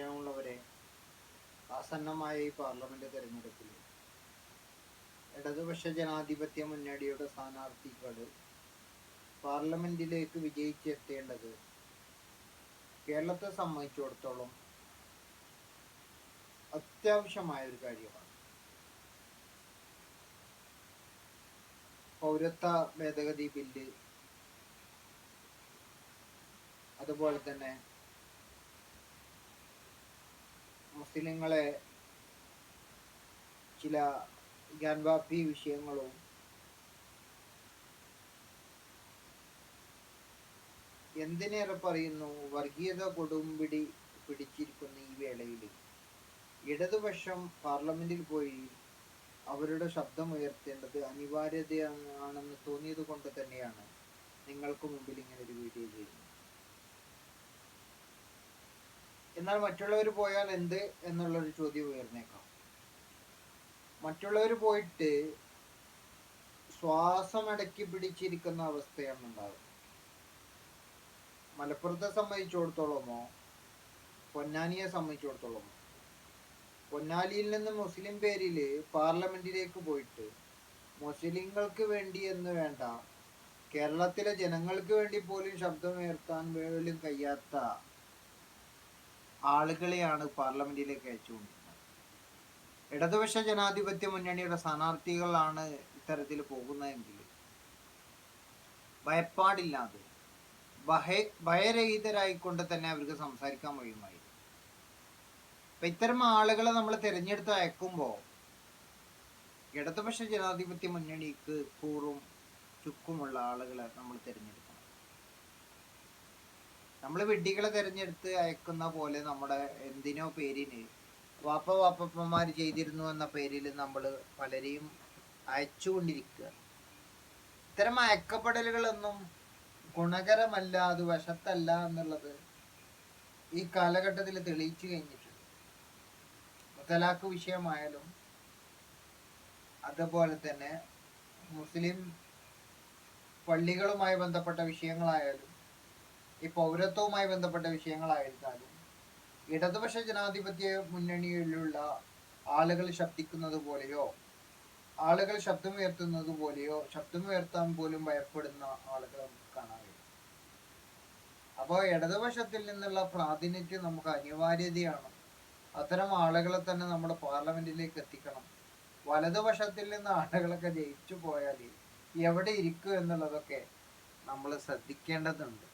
സ്നേഹമുള്ളവരെ ആസന്നമായ ഈ പാർലമെന്റ് തെരഞ്ഞെടുപ്പിൽ ഇടതുപക്ഷ ജനാധിപത്യ മുന്നണിയുടെ സ്ഥാനാർത്ഥികൾ പാർലമെന്റിലേക്ക് വിജയിച്ചെത്തേണ്ടത് കേരളത്തെ സംബന്ധിച്ചിടത്തോളം അത്യാവശ്യമായ ഒരു കാര്യമാണ്. പൗരത്വ ഭേദഗതി ബില്ല് അതുപോലെ തന്നെ മുസ്ലിങ്ങളെ ചില ഗ്യാൻവാപ്പി വിഷയങ്ങളും എന്തിനേറെ പറയുന്നു? വർഗീയത കൊടുമ്പിടി പിടിച്ചിരിക്കുന്ന ഈ വേളയിൽ ഇടതുപക്ഷം പാർലമെന്റിൽ പോയി അവരുടെ ശബ്ദം ഉയർത്തേണ്ടത് അനിവാര്യതയാണെന്ന് തോന്നിയത് കൊണ്ട് തന്നെയാണ്. നിങ്ങൾക്ക് മുമ്പിൽ ഇങ്ങനെ ഒരു വീഡിയോ ചെയ്യുന്നത്. എന്നാൽ മറ്റുള്ളവർ പോയാൽ എന്ത് എന്നുള്ളൊരു ചോദ്യം ഉയർന്നേക്കാം. മറ്റുള്ളവർ പോയിട്ട് ശ്വാസം അടക്കി പിടിച്ചിരിക്കുന്ന അവസ്ഥയാണ് ഉണ്ടാകുന്നത് മലപ്പുറത്തെ സംബന്ധിച്ചിടത്തോളമോ പൊന്നാനിയെ സംബന്ധിച്ചിടത്തോളമോ പൊന്നാലിയിൽ നിന്ന് മുസ്ലിം പേരിൽ പാർലമെന്റിലേക്ക് പോയിട്ട് മുസ്ലിങ്ങൾക്ക് വേണ്ടി എന്ന് വേണ്ട കേരളത്തിലെ ജനങ്ങൾക്ക് വേണ്ടി പോലും ശബ്ദമുയർത്താൻ പോലും കഴിയാത്ത ആളുകളെയാണ് പാർലമെന്റിലേക്ക് അയച്ചുകൊണ്ടിരുന്നത്. ഇടതുപക്ഷ ജനാധിപത്യ മുന്നണിയുടെ സ്ഥാനാർത്ഥികളാണ് ഇത്തരത്തിൽ പോകുന്നതെങ്കിൽ ഭയപ്പാടില്ലാതെ ഭയ ഭയരഹിതരായിക്കൊണ്ട് തന്നെ അവർക്ക് സംസാരിക്കാൻ കഴിയുമായിരുന്നു. അപ്പൊ ഇത്തരം ആളുകളെ നമ്മൾ തിരഞ്ഞെടുത്ത് അയക്കുമ്പോൾ ഇടതുപക്ഷ ജനാധിപത്യ മുന്നണിക്ക് കൂറും ചുക്കുമുള്ള ആളുകളെ നമ്മൾ തിരഞ്ഞെടുക്കണം നമ്മൾ വെഡ്ഡികളെ തെരഞ്ഞെടുത്ത് അയക്കുന്ന പോലെ നമ്മുടെ എന്തിനോ പേരിന് വാപ്പ വാപ്പപ്പന്മാർ ചെയ്തിരുന്നു എന്ന പേരിൽ നമ്മൾ പലരെയും അയച്ചുകൊണ്ടിരിക്കുക. ഇത്തരം അയക്കപ്പെടലുകളൊന്നും ഗുണകരമല്ല അത് വശത്തല്ല എന്നുള്ളത് ഈ കാലഘട്ടത്തിൽ തെളിയിച്ചു കഴിഞ്ഞിട്ടുണ്ട്. മുത്തലാഖ് വിഷയമായാലും അതുപോലെ തന്നെ മുസ്ലിം പള്ളികളുമായി ബന്ധപ്പെട്ട വിഷയങ്ങളായാലും ഈ പൗരത്വവുമായി ബന്ധപ്പെട്ട വിഷയങ്ങളായിരുന്നാലും ഇടതുപക്ഷ ജനാധിപത്യ മുന്നണിയിലുള്ള ആളുകൾ ശബ്ദിക്കുന്നത് പോലെയോ ആളുകൾ ശബ്ദമുയർത്തുന്നത് പോലെയോ ശബ്ദം ഉയർത്താൻ പോലും ഭയപ്പെടുന്ന ആളുകൾ നമുക്ക് കാണാൻ കഴിയും. അപ്പോൾ ഇടതുപക്ഷത്തിൽ നിന്നുള്ള പ്രാതിനിധ്യം നമുക്ക് അനിവാര്യതയാണ്. അത്തരം ആളുകളെ തന്നെ നമ്മുടെ പാർലമെന്റിലേക്ക് എത്തിക്കണം. വലതുപക്ഷത്തിൽ നിന്ന് ആളുകളൊക്കെ ജയിച്ചു പോയാൽ എവിടെ ഇരിക്കും എന്നുള്ളതൊക്കെ നമ്മൾ ശ്രദ്ധിക്കേണ്ടതുണ്ട്.